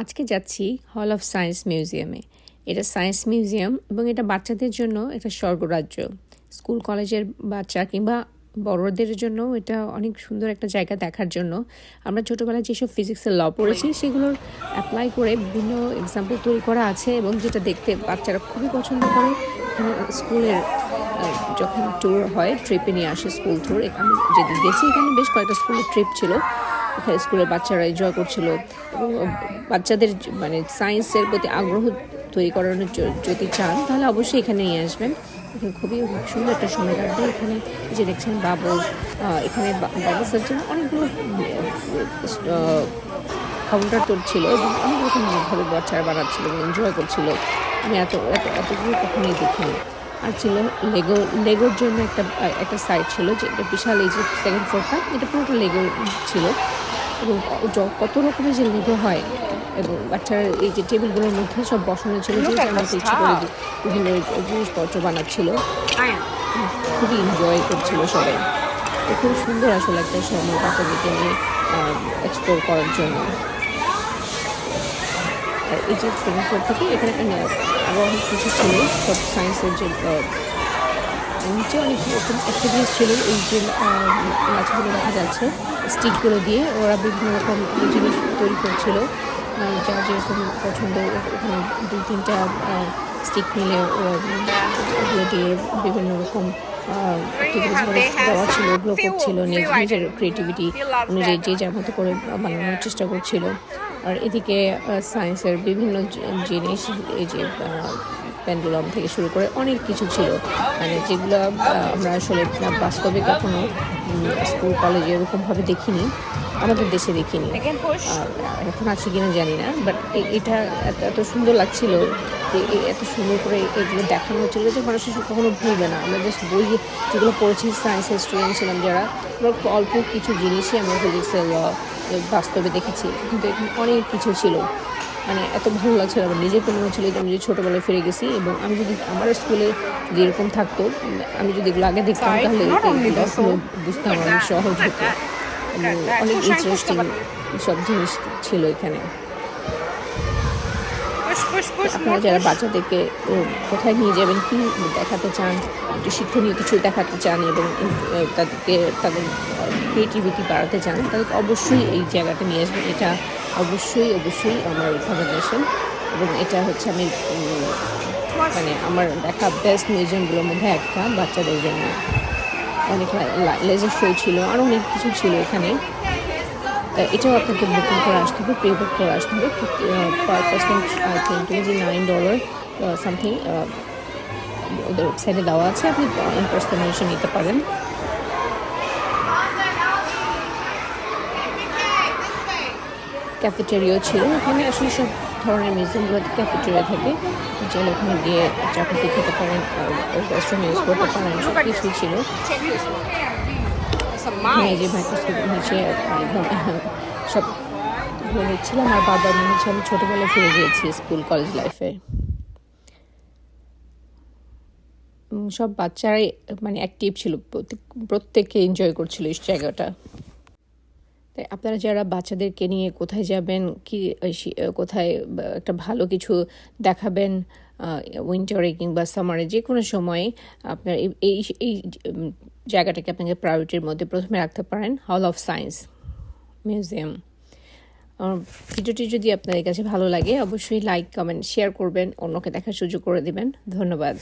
আজকে যাচ্ছি hall of science মিউজিয়ামে এটা সায়েন্স মিউজিয়াম এবং এটা বাচ্চাদের জন্য এটা স্বর্গরাজ্য। স্কুল কলেজের বাচ্চা কিংবা বড়দের জন্য এটা অনেক সুন্দর একটা জায়গা দেখার জন্য। আমরা ছোটোবেলায় যেসব ফিজিক্সের ল পড়েছি, সেগুলোর অ্যাপ্লাই করে বিভিন্ন এক্সাম্পল তৈরি করা আছে এবং যেটা দেখতে বাচ্চারা খুবই পছন্দ করে। স্কুলের যখন ট্যুর হয় ট্রিপে নিয়ে আসে স্কুল ট্যুর আমি যেদিন গেছি, এখানে বেশ কয়েকটা স্কুলের ট্রিপ ছিল। এখানে স্কুলের বাচ্চারা এনজয় করছিল এবং বাচ্চাদের মানে সায়েন্সের প্রতি আগ্রহ তৈরি করানোর যদি চান, তাহলে অবশ্যই এখানে নিয়ে আসবেন। এখানে খুবই সুন্দর একটা সময় কাটবে। এখানে যে দেখছেন বাবলস এখানে বাবলসের জন্য অনেকগুলো কাউন্টার ছিল এবং অনেক রকমভাবে বাচ্চারা বানাচ্ছিল এবং এনজয় করছিল। আমি এত এত, এতগুলো কখনোই দেখিনি। আর ছিল লেগো লেগোর জন্য একটা একটা সাইট ছিল যেটা বিশাল এই যে সেকেন্ড ফ্লোরটা এটা পুরোটা লেগো ছিল। এবং কত রকমের যে লেগো হয় এবং বাচ্চারা এই যে টেবিলগুলোর মধ্যে সব বসানো ছিল যে যার ইচ্ছে করে বিভিন্ন জিনিসপত্র বানাচ্ছিল। খুবই এনজয় করছিল সবাই। খুব সুন্দর আসলে একটা সময় বাচ্চাদেরকে নিয়ে এক্সপ্লোর করার জন্য। আর এই যে থেকে এখানে আহ, আরও অনেক কিছু ছিল সব সায়েন্সের যে নিচে অনেক রকম অ্যাক্টিভিটিস ছিল এই যে মাছগুলো দেখা যাচ্ছে স্টিকগুলো দিয়ে ওরা বিভিন্ন রকম জিনিস তৈরি করছিল। আহ, যার যেরকম পছন্দ ওখানে দুই তিনটা স্টিক মিলে ওগুলো দিয়ে বিভিন্ন রকম অ্যাক্টিভিটিস দেওয়া ছিল ওগুলো করছিল নিজ নিজের ক্রিয়েটিভিটি অনুযায়ী যে যার মতো করে বানানোর চেষ্টা করছিল। আর এদিকে সায়েন্সের বিভিন্ন জিনিস এই যে প্যান্ডুলাম থেকে শুরু করে অনেক কিছু ছিল। মানে যেগুলো আমরা আসলে বাস্তবে কখনো স্কুল কলেজে এরকমভাবে দেখিনি আমাদের দেশে দেখিনি। এখন আছে কিনা জানি না বাট এটা এত এত সুন্দর লাগছিল যে এত সুন্দর করে এগুলো দেখানো হচ্ছিল যে মানুষ কখনো ভুলবে না। আমরা জাস্ট বই যেগুলো পড়েছি সায়েন্সের স্টুডেন্ট ছিলাম যারা আমরা অল্প কিছু জিনিসই আমরা ফিজিক্সের বাস্তবে দেখেছি কিন্তু এখানে অনেক কিছু ছিল মানে এত ভালো লাগছিল আমার নিজের মনে হচ্ছিল যে আমি যে ছোটোবেলায় ফিরে গেছি এবং আমি যদি আমার স্কুলে যদি এরকম থাকতো আমি যদি এগুলো আগে দেখতাম তাহলে বুঝতাম অনেক সহজ হতো. অনেক ইন্টারেস্টিং সব জিনিস ছিল এখানে আপনারা যারা বাচ্চাদেরকে কোথায় নিয়ে যাবেন কি দেখাতে চান একটু শিক্ষণীয় কিছু দেখাতে চান এবং তাদেরকে তাদের ক্রিয়েটিভিটি বাড়াতে চান তাদেরকে অবশ্যই এই জায়গাটা নিয়ে আসবেন। এটা অবশ্যই অবশ্যই আমার রিকমেন্ডেশন এবং এটা হচ্ছে আমি মানে আমার দেখা বেস্ট মিউজিয়ামগুলোর মধ্যে একটা বাচ্চাদের জন্য। অনেক লেজার শো ছিল আরও অনেক কিছু ছিল এখানে। এটাও আপনাকে বুকিং করে আসতে হবে পে বুক করে আসতে হবে। Per percent I think twenty nine dollar something ওদের ওয়েবসাইটে দেওয়া আছে, আপনি ইন পার্সন নিতে পারেন। ক্যাফেটেরিয়াও ছিল, ওখানে আসলে সব ধরনের মিউজিয়ামগুলোতে ক্যাফেটেরিয়া থাকে। চাইলে ওখানে গিয়ে চাকরি খেতে পারেন রেস্টুরেন্ট ইউজ করতে পারেন সব কিছুই ছিল। যে সবগুলো আর বারবার মনে হচ্ছে আমি ছোটোবেলায় ফিরে গিয়েছি স্কুল, কলেজ লাইফে। সব বাচ্চারাই মানে অ্যাক্টিভ ছিল। প্রত্যেক- প্রত্যেকে এনজয় করছিল এই জায়গাটা। তাই আপনারা যারা বাচ্চাদেরকে নিয়ে কোথায় যাবেন, কি কোথায় একটা ভালো কিছু দেখাবেন উইন্টারে কিংবা সামারে যে কোনো সময় আপনার এই এই জায়গাটাকে আপনাকে প্রায়োরিটির মধ্যে প্রথমে রাখতে পারেন হল অফ সায়েন্স মিউজিয়াম ভিডিওটি যদি আপনাদের কাছে ভালো লাগে, অবশ্যই লাইক কমেন্ট শেয়ার করবেন, অন্যকে দেখার সুযোগ করে দেবেন। ধন্যবাদ।